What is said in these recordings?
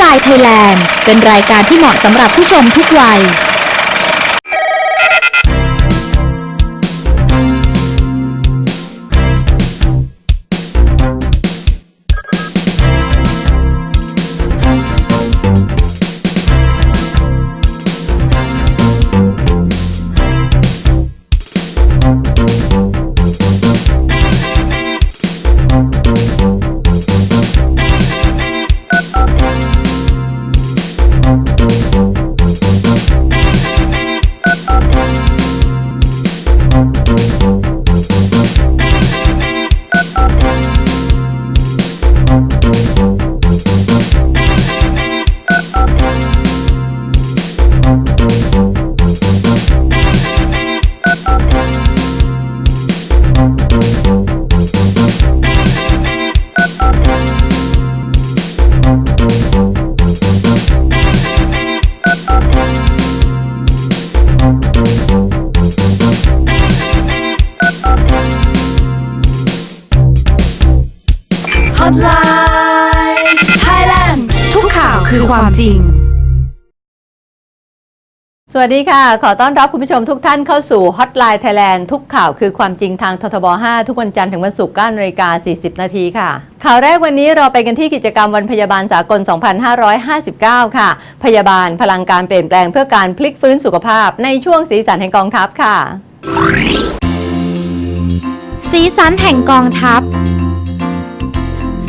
Hotline Thailand เป็นรายการที่เหมาะสำหรับผู้ชมทุกวัย คือความจริง สวัสดีค่ะ ขอต้อนรับคุณผู้ชมทุกท่านเข้าสู่ Hotline Thailand ทุกข่าวคือความจริงทางททบ 5 ทุกวันจันทร์ถึงวันศุกร์9นาฬิกา 40 นาทีค่ะ ข่าวแรกวันนี้เราไปกันที่กิจกรรมวันพยาบาลสากล 2559 ค่ะ พยาบาลพลังการเปลี่ยนแปลงเพื่อการพลิกฟื้นสุขภาพในช่วงสีสันแห่งกองทัพค่ะ สีสันแห่งกองทัพ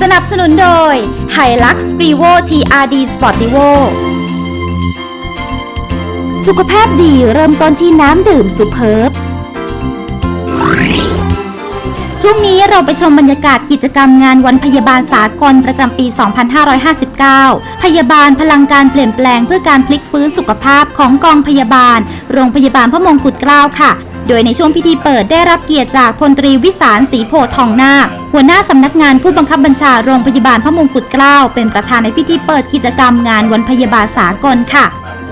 สนับสนุนโดย Hilux Revo TRD Sportivo สุขภาพดีเริ่มต้นที่น้ำดื่มสุเพิร์บช่วงนี้เราไปชมบรรยากาศกิจกรรมงานวันพยาบาลสากลประจำปี 2559 พยาบาลพลังการเปลี่ยนแปลงเพื่อการพลิกฟื้นสุขภาพของกองพยาบาล โรงพยาบาลพระมงกุฎเกล้าค่ะ โดยในช่วงพิธีเปิดได้รับเกียรติจากพลตรีวิสารศรีโพธทองนาคหัวหน้าสำนักงานผู้บังคับบัญชาโรงพยาบาลพระมงกุฎเกล้าเป็นประธานในพิธีเปิดกิจกรรมงานวันพยาบาลสากลค่ะ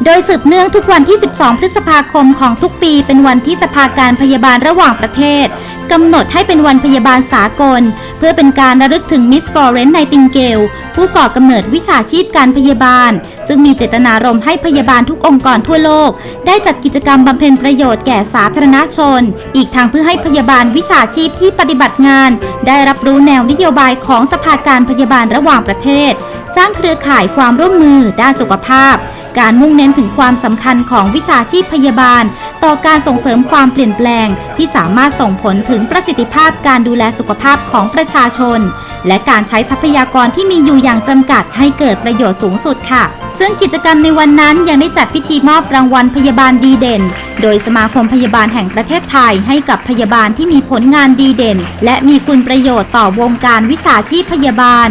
โดยสืบเนื่องทุกวันที่ 12 พฤษภาคมของทุกปี เป็นวันที่สภาการพยาบาลระหว่างประเทศ กำหนดให้เป็นวันพยาบาลสากล เพื่อเป็นการระลึกถึงมิสฟลอเรนซ์ไนติงเกลผู้ก่อกำเนิดวิชาชีพการพยาบาล ซึ่งมีเจตนารมณ์ให้พยาบาลทุกองค์กรทั่วโลก ได้จัดกิจกรรมบำเพ็ญประโยชน์แก่สาธารณชน อีกทางเพื่อให้พยาบาลวิชาชีพที่ปฏิบัติงาน ได้รับรู้แนวนโยบายของสภาการพยาบาลระหว่างประเทศ สร้างเครือข่ายความร่วมมือด้านสุขภาพ การมุ่งเน้นถึงความสำคัญของวิชาชีพพยาบาล ต่อการส่งเสริมความเปลี่ยนแปลง ที่สามารถส่งผลถึงประสิทธิภาพการดูแลสุขภาพของประชาชน และการใช้ทรัพยากรที่มีอยู่อย่างจำกัด ให้เกิดประโยชน์สูงสุดค่ะ ซึ่งกิจกรรมในวันนั้นยังได้จัดพิธีมอบรางวัลพยาบาลดีเด่น โดยสมาคมพยาบาลแห่งประเทศไทยให้กับพยาบาลที่มีผลงานดีเด่น และมีคุณประโยชน์ต่อวงการวิชาชีพพยาบาล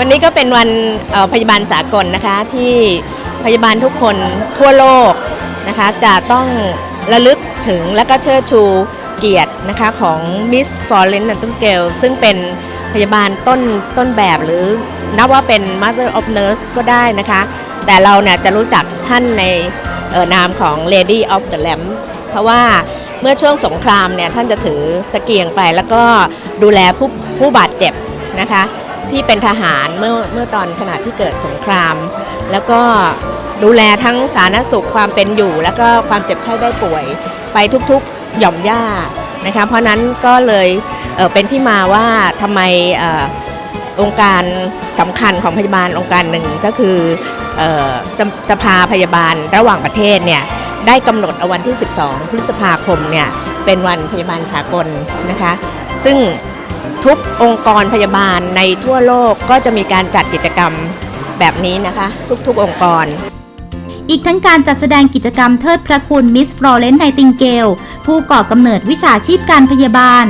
วันนี้ก็เป็นวันพยาบาลสากลนะคะที่พยาบาลทุกคนทั่วโลกนะคะจะต้องระลึกถึงและก็เชิดชูเกียรตินะคะของ Miss Florence Nightingale ซึ่งเป็นพยาบาลต้นต้นแบบหรือนับว่าเป็น Mother of Nurse ก็ได้นะคะ แต่เราเนี่ยจะรู้จักท่านในนามของ Lady of the Lamp เพราะว่าเมื่อช่วงสงครามเนี่ยท่านจะถือตะเกียงไปแล้วก็ดูแลผู้ผู้บาดเจ็บนะคะ ที่เป็นทหารเมื่อเมื่อตอนขณะที่เกิดสงคราม แล้วก็ดูแลทั้งสาธารณสุขความเป็นอยู่ แล้วก็ความเจ็บไข้ได้ป่วยไปทุกๆหย่อมย่านะคะเพราะนั้นก็เลยเเป็นที่มาว่าทำไมอองค์การสำคัญของพยาบาลองค์การหนึ่งก็คือเอ่อสสภาพยาบาลระหว่างประเทศเนี่ยได้กำหนดเอาวันที่ 12 พฤษภาคมเนี่ยเป็นวันพยาบาลสากลนะคะ ซึ่ง ทุกองค์กรพยาบาลในทั่วโลกก็จะมีการจัดกิจกรรมแบบนี้นะคะ ทุกๆองค์กร อีกทั้งการจัดแสดงกิจกรรมเทิดพระคุณมิสฟลอเรนซ์ไนติงเกลผู้ก่อกำเนิดวิชาชีพการพยาบาล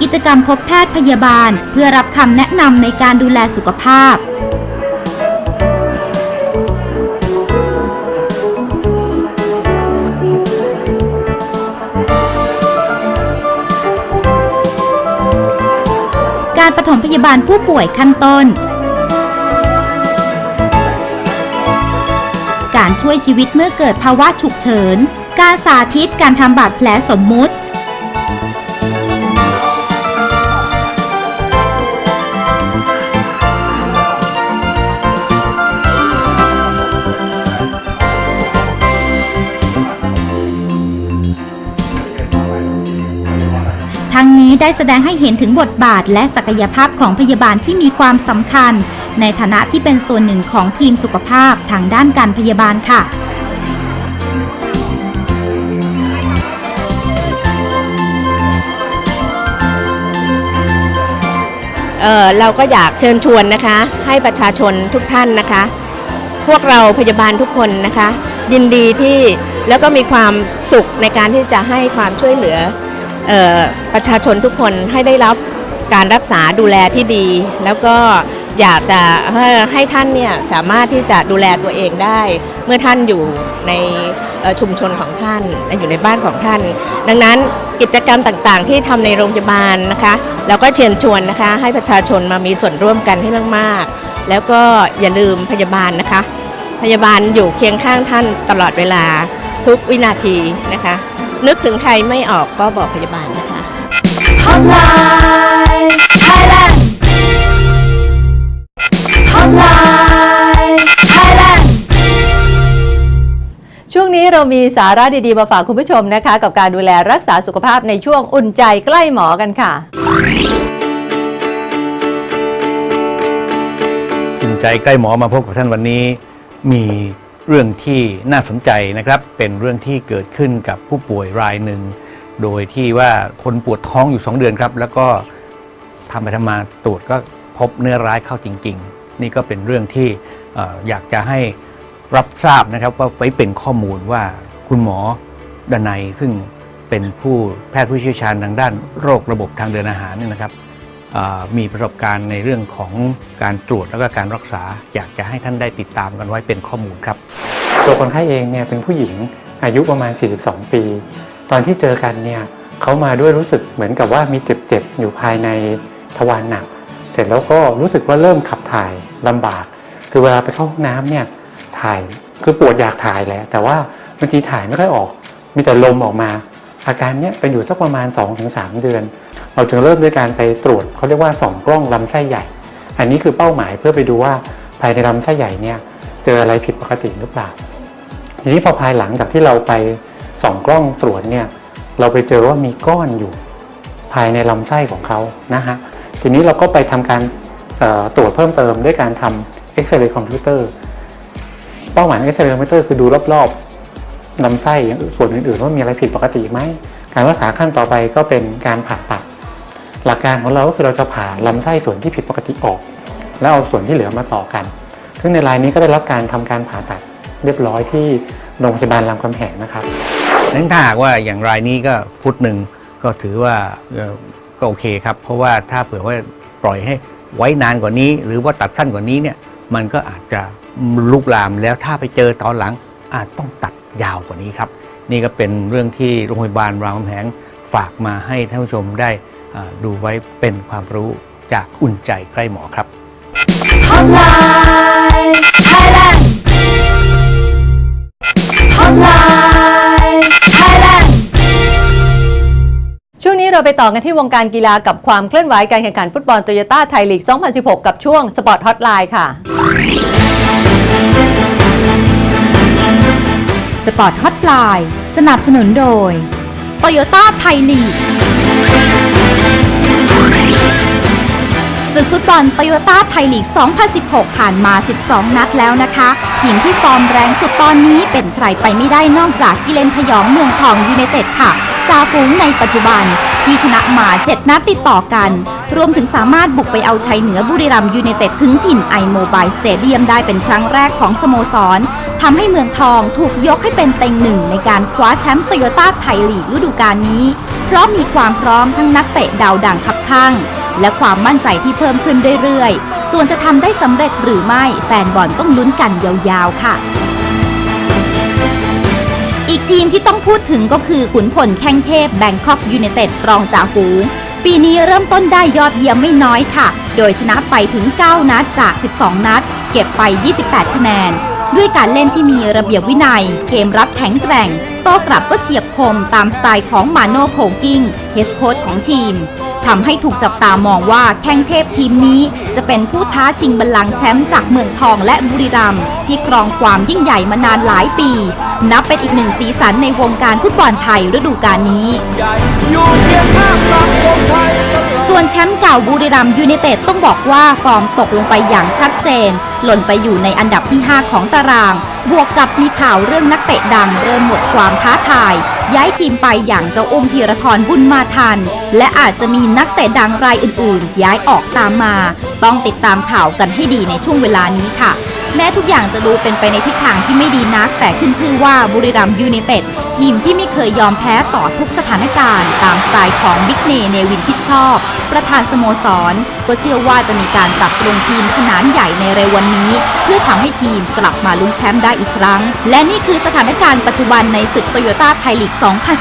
กิจกรรมพบแพทย์พยาบาล เพื่อรับคำแนะนำในการดูแลสุขภาพ ปฐมพยาบาลผู้ป่วยขั้นต้น การช่วยชีวิตเมื่อเกิดภาวะฉุกเฉิน การสาธิตการทำบาดแผลสมมุติ ทั้งนี้ได้แสดงให้เห็นถึงบทบาทและศักยภาพของพยาบาลที่มีความสำคัญ ในฐานะที่เป็นส่วนหนึ่งของทีมสุขภาพทางด้านการพยาบาลค่ะเออเราก็อยากเชิญชวนนะคะ ให้ประชาชนทุกท่านนะคะ พวกเราพยาบาลทุกคนนะคะ ยินดีที่แล้วก็มีความสุขในการที่จะให้ความช่วยเหลือ ประชาชนทุกคนให้ได้รับการรักษาดูแลที่ดี แล้วก็อยากจะให้ท่านเนี่ยสามารถที่จะดูแลตัวเองได้ เมื่อท่านอยู่ในชุมชนของท่านอยู่ในบ้านของท่าน ดังนั้นกิจกรรมต่างๆ ที่ทำในโรงพยาบาลนะคะเราก็เชิญชวนนะคะ ให้ประชาชนมามีส่วนร่วมกันให้มากๆ แล้วก็อย่าลืมพยาบาลนะคะ พยาบาลอยู่เคียงข้างท่านตลอดเวลาทุกวินาทีนะคะ นึกถึงใครไม่ออกก็บอกพยาบาลนะคะ Hotline Thailand Hotline Thailand ช่วงนี้เรามีสาระดีๆ มาฝากคุณผู้ชมนะคะ กับการดูแลรักษาสุขภาพในช่วงอุ่นใจใกล้หมอกันค่ะ อุ่นใจใกล้หมอมาพบกับท่านวันนี้มี เรื่องที่น่าสนใจนะครับเป็นเรื่องที่เกิดขึ้นกับผู้ป่วยรายหนึ่ง โดยที่ว่าคนปวดท้องอยู่ 2 เดือนครับ แล้วก็ทำไปทำมาตรวจก็พบเนื้อร้ายเข้าจริง ๆ นี่ก็เป็นเรื่องที่ออยากจะให้รับทราบนะครับว่าไว้เป็นข้อมูลว่าคุณหมอดนัยซึ่งเป็นผู้แพทย์ผู้เชี่ยวชาญทางด้านโรคระบบทางเดินอาหารเนี่ยนะครับ มีประสบการณ์ในเรื่องของการตรวจแล้วก็การรักษา อยากจะให้ท่านได้ติดตามกันไว้เป็นข้อมูลครับ ตัวคนไข้เองเนี่ยเป็นผู้หญิงอายุประมาณ 42 ปี ตอนที่เจอกันเนี่ยเขามาด้วยรู้สึกเหมือนกับว่ามีเจ็บๆอยู่ภายในทวารหนัก เสร็จแล้วก็รู้สึกว่าเริ่มขับถ่ายลำบาก คือเวลาไปเข้าห้องน้ำเนี่ยถ่ายคือปวดอยากถ่ายแหละแต่ว่าบางทีถ่ายไม่ค่อยออก มีแต่ลมออกมา อาการเนี้ยเป็นอยู่สักประมาณ 2-3 เดือน เราจึงเริ่มด้วยการไปตรวจเขาเรียกว่าส่องกล้องลำไส้ใหญ่ อันนี้คือเป้าหมายเพื่อไปดูว่าภายในลำไส้ใหญ่เนี่ยเจออะไรผิดปกติหรือเปล่า ทีนี้พอภายหลังจากที่เราไปส่องกล้องตรวจเนี่ยเราไปเจอว่ามีก้อนอยู่ ภายในลำไส้ของเขานะฮะทีนี้เราก็ไปทำการตรวจเพิ่มเติมด้วยการทำเอ็กซเรย์คอมพิวเตอร์เป้าหมายเอ็กซเรย์คอมพิวเตอร์คือดูรอบๆลำไส้ส่วนอื่นๆว่ามีอะไรผิดปกติไหมการรักษาขั้นต่อไปก็เป็นการผ่าตัด หลักการของเราก็คือเราจะผ่าลำไส้ส่วนที่ผิดปกติออก แล้วเอาส่วนที่เหลือมาต่อกัน ซึ่งในรายนี้ก็ได้รับการทำการผ่าตัดเรียบร้อยที่โรงพยาบาลรามคำแหงนะครับนั้นถ้าหากว่าอย่างรายนี้ก็ฟุตหนึ่งก็ถือว่าก็โอเคครับ เพราะว่าถ้าเผื่อว่าปล่อยให้ไว้นานกว่านี้ หรือว่าตัดสั้นกว่านี้เนี่ยมันก็อาจจะลุกลามแล้วถ้าไปเจอตอนหลังอาจต้องตัดยาวกว่านี้ครับ นี่ก็เป็นเรื่องที่โรงพยาบาลรามคำแหงฝากมาให้ท่านผู้ชมได้ ดูไว้เป็นความรู้จากอุ่นใจใกล้หมอครับ Hotline Thailand Hotline Thailand ช่วงนี้เราไปต่อกันที่วงการกีฬากับความเคลื่อนไหวการแข่งขันฟุตบอลโตโยต้าไทยลีก 2016 กับช่วงสปอร์ตฮอตไลน์ค่ะสปอร์ตฮอตไลน์สนับสนุนโดย Toyota ไทยลีก ศึกฟุตบอลโตโยต้าไทยลีก 2016 ผ่านมา 12 นัดแล้วนะคะ ทีมที่ฟอร์มแรงสุดตอนนี้เป็นใครไปไม่ได้นอกจากกิเลนพยองเมืองทองยูเนเต็ดค่ะจ่าฝูงในปัจจุบันที่ชนะมา 7 นัดติดต่อกัน รวมถึงสามารถบุกไปเอาชัยเหนือบุรีรัมยูไนเต็ดถึงถิ่นไอโมบายสเตเดียมได้เป็นครั้งแรกของสโมสรทำให้เมืองทองถูกยกให้เป็นเต็งหนึ่งในการคว้าแชมป์โตโยต้าไทยลีกฤดูกาลนี้ เพราะมีความพร้อมทั้งนักเตะดาวดังคับข้าง และความมั่นใจที่เพิ่มขึ้นเรื่อยๆ ส่วนจะทำได้สำเร็จหรือไม่แฟนบอลต้องลุ้นกันยาวๆค่ะอีกทีมที่ต้องพูดถึงก็คือขุนพลแข้งเทพแบงคอกยูไนเต็ดรองจ่าฝูง ปีนี้เริ่มต้นได้ยอดเยี่ยมไม่น้อยค่ะ โดยชนะไปถึง 9 นัดจาก 12 นัด เก็บไป 28 คะแนน ด้วยการเล่นที่มีระเบียบวินัย เกมรับแข็งแกร่ง โต้กลับก็เฉียบคมตามสไตล์ของมาโน่โคกิ้งเฮสโค้ดของทีม ทำให้ถูกจับตามองว่าแข้งเทพทีมนี้จะเป็นผู้ท้าชิงบัลลังก์แชมป์จากเมืองทองและบุรีรัมย์ที่ครองความยิ่งใหญ่มานานหลายปี นับเป็นอีกหนึ่งสีสันในวงการฟุตบอลไทยฤดูกาลนี้ ส่วนแชมป์เก่าบุรีรัมย์ยูไนเต็ดต้องบอกว่าฟอร์มตกลงไปอย่างชัดเจน หล่นไปอยู่ในอันดับที่ 5 ของตาราง บวกกับมีข่าวเรื่องนักเตะดังเริ่มหมดความท้าทาย ย้ายทีมไปอย่างเจ้าอุ้มธีรทรบุญมาทัน และอาจจะมีนักเตะดังรายอื่นๆ ย้ายออกตามมา ต้องติดตามข่าวกันให้ดีในช่วงเวลานี้ค่ะ แม้ทุกอย่างจะดูเป็นไปในทิศทางที่ไม่ดีนัก แต่ขึ้นชื่อว่าบุรีรัมย์ยูไนเต็ดทีมที่ไม่เคยยอมแพ้ต่อทุกสถานการณ์ ตามสไตล์ของบิ๊กเนเนวินชิดชอบ ประธานสโมสร ก็เชื่อว่าจะมีการปรับปรุงทีมขนาดใหญ่ในเร็ววันนี้ เพื่อทำให้ทีมกลับมาลุ้นแชมป์ได้อีกครั้ง และนี่คือสถานการณ์ปัจจุบันในศึกโตโยต้าไทยลีก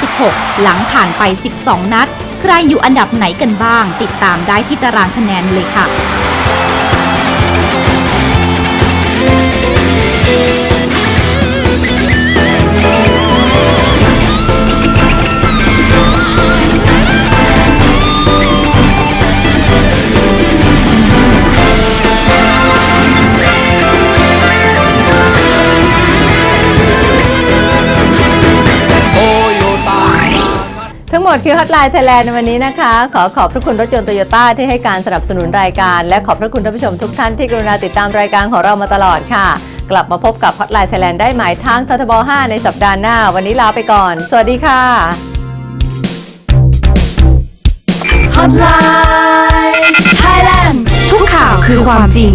2016 หลังผ่านไป 12 นัด ใครอยู่อันดับไหนกันบ้าง ติดตามได้ที่ตารางคะแนนเลยค่ะ ทั้งหมดคือ Hotline Thailand ในวันนี้นะคะ ขอขอบพระคุณรถยนต์โตโยต้าที่ให้การสนับสนุนรายการ และขอบพระคุณท่านผู้ชมทุกท่านที่กรุณาติดตามรายการของเรามาตลอดค่ะ กลับมาพบกับ Hotline Thailand ได้ใหม่ทางททบ 5 ในสัปดาห์หน้า วันนี้ลาไปก่อน สวัสดีค่ะ Hotline Thailand ทุกข่าวคือความจริง